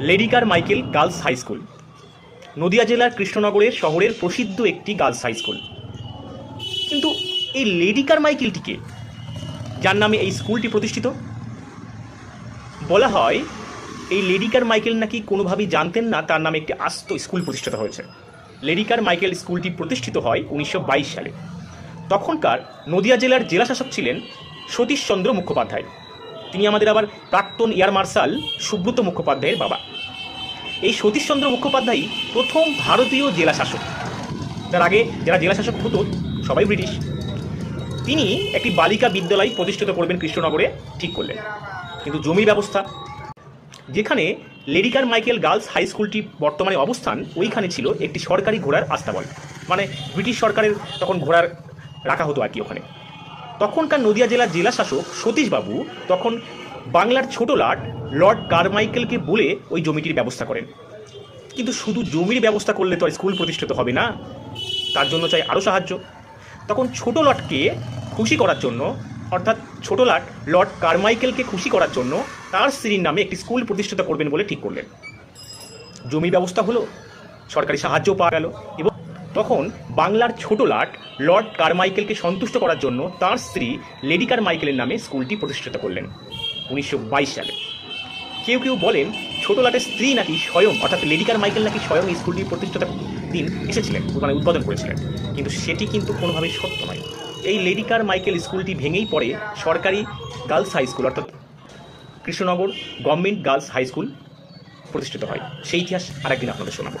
Lady Carmichael girls high school. Nadia জেলার কৃষ্ণনগরের শহরের প্রসিদ্ধ একটি গার্লস হাই স্কুল। কিন্তু এই লেডিকার মাইকেলটিকে, যার নামে এই স্কুলটি প্রতিষ্ঠিত? বলা হয়, এই লেডিকার মাইকেল নাকি কোনোভাবেই জানতেন না তার নামে একটি আস্ত স্কুল প্রতিষ্ঠিত হয়েছে। লেডিকার মাইকেল স্কুলটি প্রতিষ্ঠিত হয় উনিশশো বাইশ সালে। তখনকার নদিয়া জেলার জেলাশাসক ছিলেন সতীশচন্দ্র মুখোপাধ্যায়। তিনি আমাদের আবার প্রাক্তন এয়ার মার্শাল সুব্রত মুখোপাধ্যায়ের বাবা। এই সতীশচন্দ্র মুখোপাধ্যায়ই প্রথম ভারতীয় জেলা শাসক তার আগে যারা জেলা শাসক হতো, সবাই ব্রিটিশ। তিনি একটি বালিকা বিদ্যালয় প্রতিষ্ঠিত করবেন কৃষ্ণনগরে, ঠিক করলেন। কিন্তু জমির ব্যবস্থা? যেখানে লেডিকার মাইকেল গার্লস হাই স্কুলটি বর্তমানে অবস্থান, ওইখানে ছিল একটি সরকারি ঘোড়ার আস্তাবল। মানে ব্রিটিশ সরকারের তখন ঘোড়ার রাখা হতো আর কি ওখানে। তখনকার নদিয়া জেলার জেলা শাসক সতীশবাবু তখন বাংলার ছোট লাট লর্ড কারমাইকেলকে বলে ওই জমিটির ব্যবস্থা করেন। কিন্তু শুধু জমির ব্যবস্থা করলে তো আর স্কুল প্রতিষ্ঠিত হবে না, তার জন্য চাই আরও সাহায্য। তখন ছোট লটকে খুশি করার জন্য, অর্থাৎ ছোট লাট লর্ড কারমাইকেলকে খুশি করার জন্য তার স্ত্রীর নামে একটি স্কুল প্রতিষ্ঠিত করবেন বলে ঠিক করলেন। জমির ব্যবস্থা হলো, সরকারি সাহায্যও পাওয়া গেল এবং তখন বাংলার ছোট লাট লর্ড কারমাইকেলকে সন্তুষ্ট করার জন্য তার স্ত্রী লেডি কারমাইকেলের নামে স্কুলটি প্রতিষ্ঠিত করলেন, উনিশশো বাইশ সালে। কেউ কেউ বলেন ছোট লাটের স্ত্রী নাকি স্বয়ং, অর্থাৎ লেডিকার মাইকেল নাকি স্বয়ং এই স্কুলটি প্রতিষ্ঠাতা দিন এসেছিলেন মানে উদ্বোধন করেছিলেন। কিন্তু সেটি কিন্তু কোনোভাবেই সত্য নয়। এই লেডিকার মাইকেল স্কুলটি ভেঙেই পড়ে সরকারি গার্লস হাই স্কুল, অর্থাৎ Krishnanagar government girls high school প্রতিষ্ঠিত হয়। সেই ইতিহাস আরেকদিন আপনাদের শোনাবো।